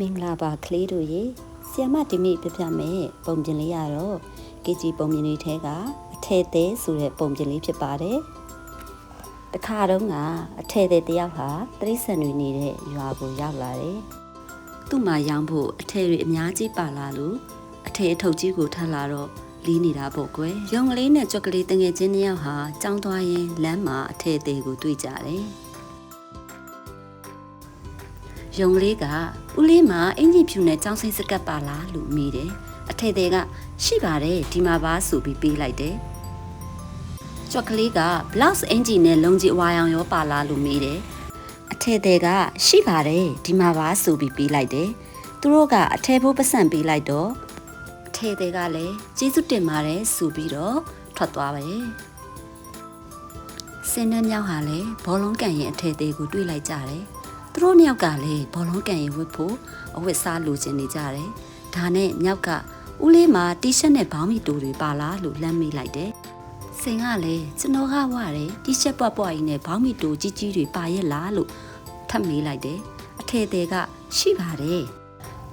မင်္ဂလာပါကလေးတို့ရေဆီယမဒီမိပြပြမယ်ပုံပြင်လေးရတော့ KG ပုံပြင်လေးထဲကအထည်သေးဆိုတဲ့ပုံပြင်လေးဖြစ်ပါတယ်တခါတုန်းကအထည်သေးတယောက်ဟာတရိษံတွေနေတဲ့ရွာကိုရောက်လာတယ်သူ့မှာရောင်းဖို့အထည်တွေအများကြီးပါလာလို့အထည်အထုပ်ကြီးကိုထပ်လာတော့လီးနေတာပေါ့ကွယ်ရုံကလေးနဲ့ကြွက်ကလေးတငယ်ချင်းနှစ်ယောက်ဟာကြောင်းသွားရင်လမ်းမှာအထည်သေးကိုတွေ့ကြတယ် ရုံကလေးကဦးလေးမှာအင်ကြီးဖြူနဲ့ចောင်းစိမ့်စကတ်ပါလားလို့မေးတယ်အထည်သေးကရှိပါတယ်ဒီမှာပါဆိုပြီးပေးလိုက်တယ်ကြွက်ကလေးက blouse အင်ဂျီနဲ့လုံကြီးအဝါရောင်ရောပါလားလို့မေးတယ်အထည်သေးကရှိပါတယ်ဒီမှာပါဆိုပြီးပေးလိုက်တယ်သူတို့ကအထည်ဖို့ပတ်စံပေးလိုက်တော့အထည်သေးကလည်းကျေးဇူးတင်ပါတယ်ဆိုပြီးတော့ထွက်သွားပါရဲ့စင်းနှမြောက်ဟာလည်းဘောလုံးကန်ရင်အထည်သေးကိုတွေ့လိုက်ကြတယ် သူတို့မြောက်ကလည်းဘောလုံးကန်ရင်ဝတ်ဖို့အဝတ်စားလိုချင်နေကြတယ်ဒါနဲ့မြောက်ကဦးလေးမှာတီရှပ်နဲ့ဘောင်းမီတူတွေပါလားလို့လှမ်းမိလိုက်တယ်စင်ကလည်းကျွန်တော်ကဝရတယ်တီရှပ်ပွားပွားကြီးနဲ့ဘောင်းမီတူကြီးကြီးတွေပါရဲ့လားလို့ထပ်မေးလိုက်တယ်အထည်သေးကရှိပါတယ်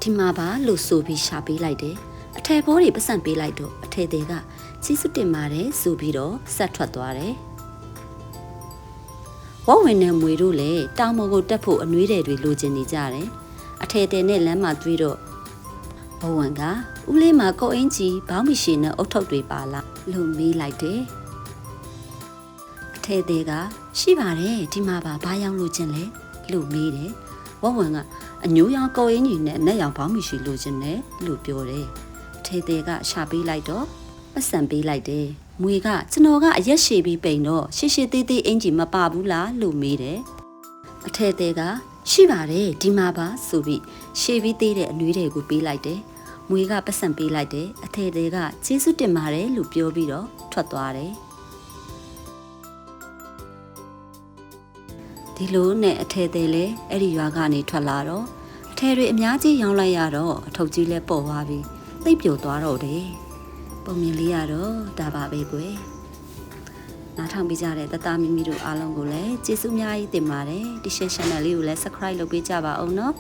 ဒီမှာပါလို့ဆိုပြီးရှာပေးလိုက်တယ်အထည်ဘောတွေပတ်စံပေးလိုက်တော့အထည်သေးကကြီးစုတင်ပါတယ်ဆိုပြီးတော့ဆက်ထွက်သွားတယ် ဝဝဝင်နဲ့မွေတို့လည်းတောင်ပေါ်ကိုတက်ဖို့အနှွေးတယ်တွေလိုချင်နေကြတယ်အထည်သေးနဲ့လမ်းမှာတွေ့တော့ဘဝံကဦးလေးမှာကိုအင်းကြီးဘောင်းမီရှင်နဲ့အုတ်ထုပ်တွေပါလားလို့မေးလိုက်တယ်အထည်သေးကရှိပါတယ်ဒီမှာပါဘာရောက်လို့ချင်းလဲလို့မေးတယ်ဝဝံကအညိုးရောင်ကိုအင်းကြီးနဲ့နက်ရောင်ဘောင်းမီရှင်လိုချင်တယ်လို့ပြောတယ်အထည်သေးကရှာပေးလိုက်တော့ပတ်စံပေးလိုက်တယ် မွေကကျွန်တော်ကအရက်ရှည်ပြီးပိန်တော့ရှေ့ရှေ့သေးသေးအင်ကြီးမပါဘူးလားလို့မေးတယ်အထည်သေးကရှိပါတယ်ဒီမှာပါဆိုပြီးရှေ့ပြီးသေးတဲ့အနှွေးတွေကိုပေးလိုက်တယ်မွေကပတ်စံပေးလိုက်တယ်အထည်သေးကကျေးဇူးတင်ပါတယ်လို့ပြောပြီးတော့ထွက်သွားတယ်ဒီလိုနဲ့အထည်သေးလဲအဲ့ဒီရွာကနေထွက်လာတော့အထည်တွေအများကြီးရောင်းလိုက်ရတော့အထုပ်ကြီးလဲပေါ်သွားပြီသိပ်ပျော်သွားတော့တယ် ပုံမြင်လေးရတော့ဒါပါပဲကွယ်နားထောင်ပေးကြတဲ့တသားမိမိတို့အားလုံးကိုလည်းကျေးဇူးအများကြီးတင်ပါတယ်ဒီ channel လေးကိုလည်း subscribe လုပ်ပေးကြပါအောင်နော်